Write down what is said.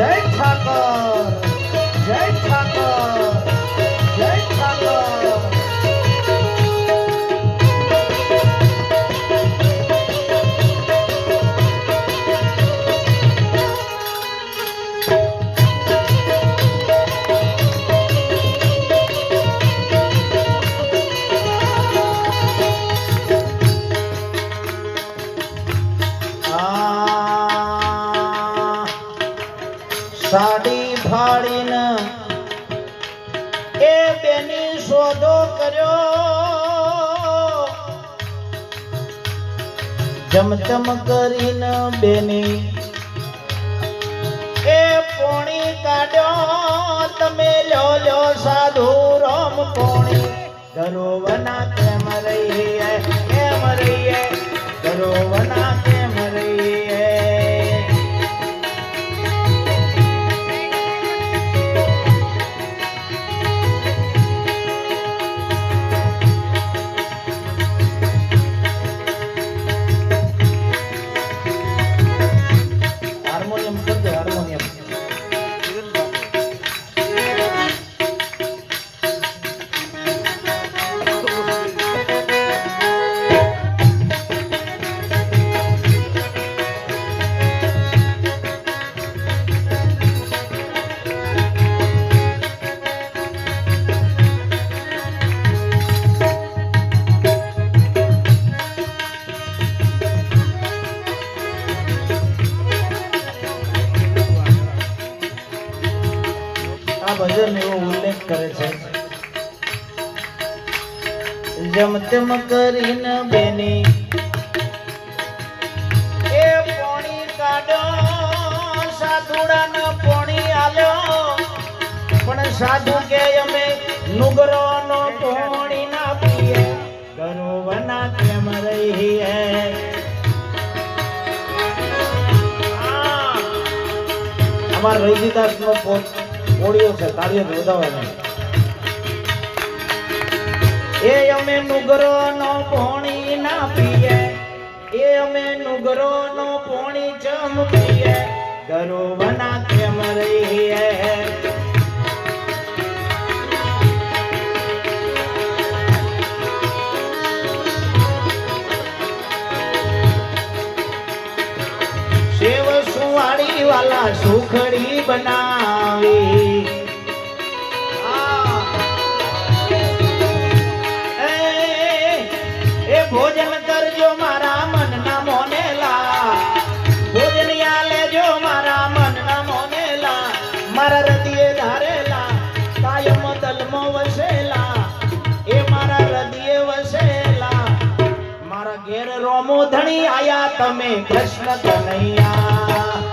জয় ঠাকুর জয় ঠাকুর। સાડી ફાડીને એ બેની સોદો કર્યો. જમજમ કરીને બેની એ પોણી કાઢ્યો. તમે લ્યો લ્યો સાધુ રામ પોણી. ધરોવના કેમ આ ભજન એવો ઉલ્લેખ કરે છે. જમ તેમ કરીને બેની એ પોણી કાઢો, સાધુડાને પોણી આલ્યો. પણ સાધુ કે અમે નુગરો નો પોણી ના પીએ. ગરોવના કેમ રહી હે. અમારા રૈજીદાસ નો પોત ઓડિયો છે કાર્ય વધાવવાનો એ અમે નુગરો નો પોણી ના પીએ. એ અમે નુગરો નો પોણી જમ પીએ. ગરોવના કેમ રહીએ? સેવ સુવાળી વાલા સુખડી બનાવી. રોમો ધણી આયા તમે કૃષ્ણ કનૈયા.